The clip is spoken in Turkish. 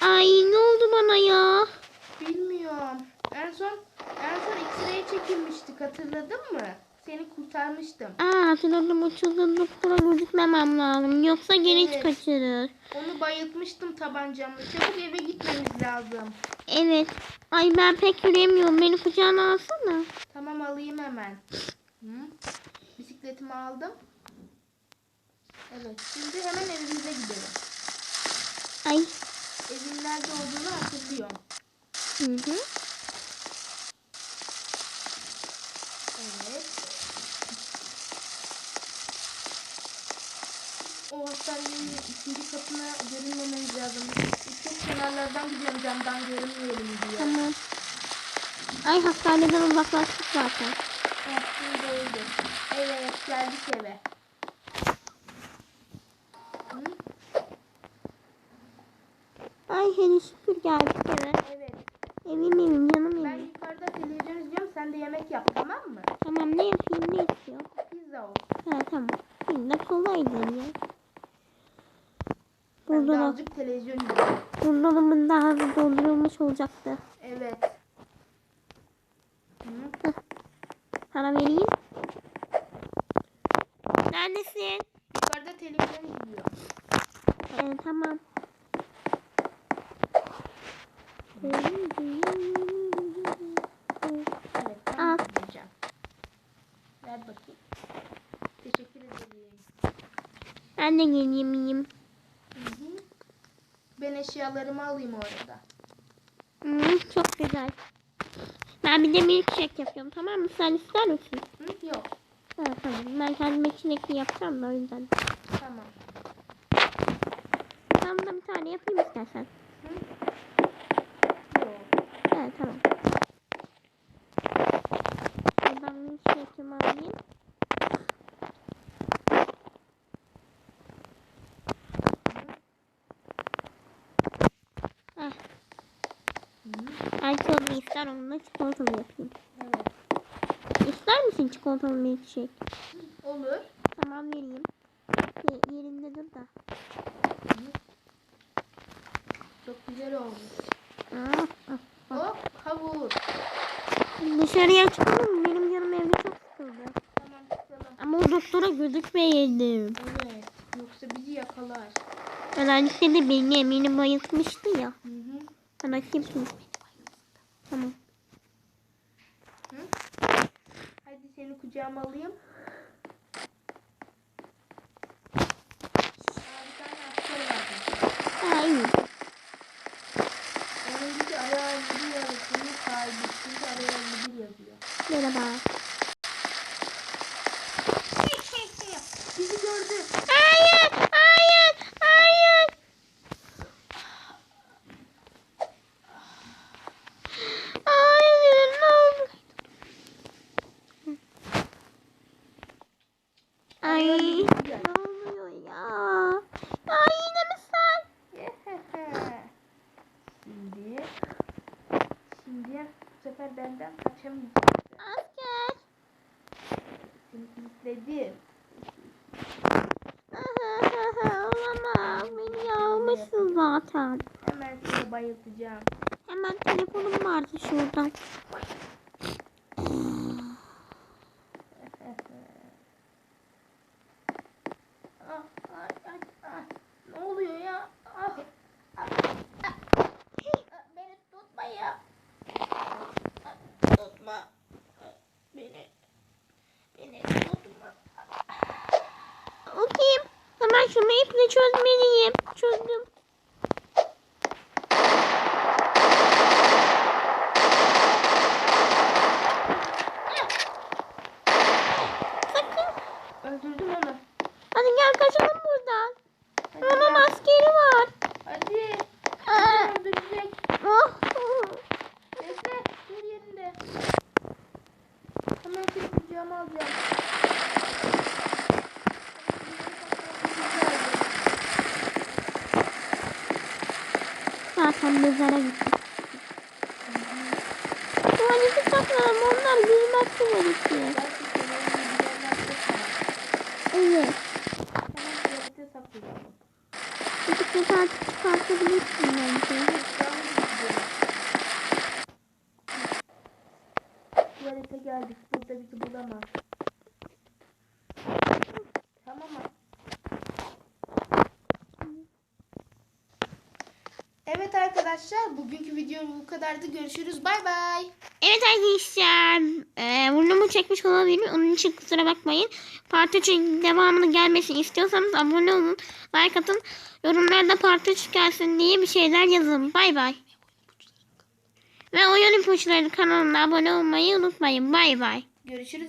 Ay ne oldu bana ya? Bilmiyorum. En son en son X-ray'e çekilmiştik hatırladın mı? Seni kurtarmıştım. Aa hatırladım uçuldu doktora gözükmemem lazım. Yoksa geri Evet. kaçırır. Onu bayıltmıştım tabancamla. Çabuk eve gitmemiz lazım. Evet. Ay ben pek yürüyemiyorum. Beni kucağına alsana. Tamam alayım hemen. Hı? Bisikletimi aldım. Evet şimdi hemen evimize gidelim. Ay. Evin nerede olduğunu hatırlıyorum. Hı hı. Evet. O hastanenin ikinci katına görünmememiz lazım. Çok kenarlardan gidiyorum camdan görünmeyelim diye. Tamam. Ay hastaneden uzaklaştık zaten. Evet, oldu. Evet, geldik eve. Hı? Hele şükür geldik eve. Evet. Evim evim canım Ben evim. yukarıda televizyon izliyorum. Sen de yemek yap tamam mı? Tamam ne yapayım ne istiyor? Pizza ol. Ha tamam. Şimdi de kolaydı ya. Ben de Buzdolabı, azıcık televizyon izliyorum. buzdolabın daha hızlı doldurulmuş olacaktı. Evet. Hı? Sana vereyim. Neredesin? Yukarıda televizyon izliyorum. Evet tamam. Evet, ben Al. izleyeceğim. Ver bakayım. Teşekkür ederim. Ben de geleyim yiyeyim. Hı hı. Ben eşyalarımı alayım orada. Hmm, çok güzel. Ben bir de milkshake yapıyorum tamam mı? Sen ister misin? Hı? Yok. Ha, tamam. Ben kendime çilekli yapacağım da o yüzden. Tamam. Tamam da bir tane yapayım istersen. Hı? Evet tamam. Ben milkshake'imi alayım. Heh. Hı? Alkolü ister onunla çikolatalı yapayım. Evet. İster misin çikolatalı milkshake? Olur. Tamam vereyim. Ye- yerinde dur da. Çok güzel olmuş. Aa, ah, ah. Dışarıya çıkalım mı? Benim canım evde çok sıkıldı. Tamam çıkalım. Ama o doktora gözükmeyelim. Evet. Yoksa bizi yakalar. Özellikle de beni eminim bayıltmıştı ya. Hı hı. Ben açayım şimdi. Tamam. Hı? Hadi seni kucağıma alayım. Aa, bir tane hasta var. Daha iyi. Onun gibi ayağı 51 yazısını sahibi. Çünkü ayağı 51 yazıyor. Merhaba. Bizi gördü. Hayır, hayır, hayır. Hayır, ne oldu? Ay, ne oluyor ya? Ay yine mi sen? Şimdi Şimdi bu sefer benden kaçamayacaksın. Asker. Seni kilitledim. Olamaz. Beni yağmışsın zaten. Hemen seni bayıltacağım. Hemen telefonum vardı şuradan. ah, ay, ay, ah. Ne oluyor ya? Ah, ah, ah, ah. Beni tutma ya. Ah, Tutma. Beni. Beni tutma. Okuyayım. Hemen şunu iple çözmeliyim. Çözdüm. Sakın. Öldürdüm onu. Hadi gel kaçalım buradan. Hadi Ama maskeri var. Hadi. Aa. Öldürecek. Oh. Bekle. Dur yerinde. Hemen seni kucağıma alacağım. zaten mezara gittik. Tuvaleti saklarım onlar bilmez tuvaleti. Evet. Bisiklet artık çıkartabilirsin bence. Tuvalete geldik. Burada bizi bulamaz. Tamam artık. Arkadaşlar. Bugünkü videom bu kadardı. Görüşürüz. Bay bay. Evet arkadaşlar. E, burnumu çekmiş olabilirim. Onun için kusura bakmayın. Part 3'ün devamının gelmesini istiyorsanız abone olun. Like atın. Yorumlarda part 3 gelsin diye bir şeyler yazın. Bay bay. Ve oyun ipuçları kanalına abone olmayı unutmayın. Bay bay. Görüşürüz.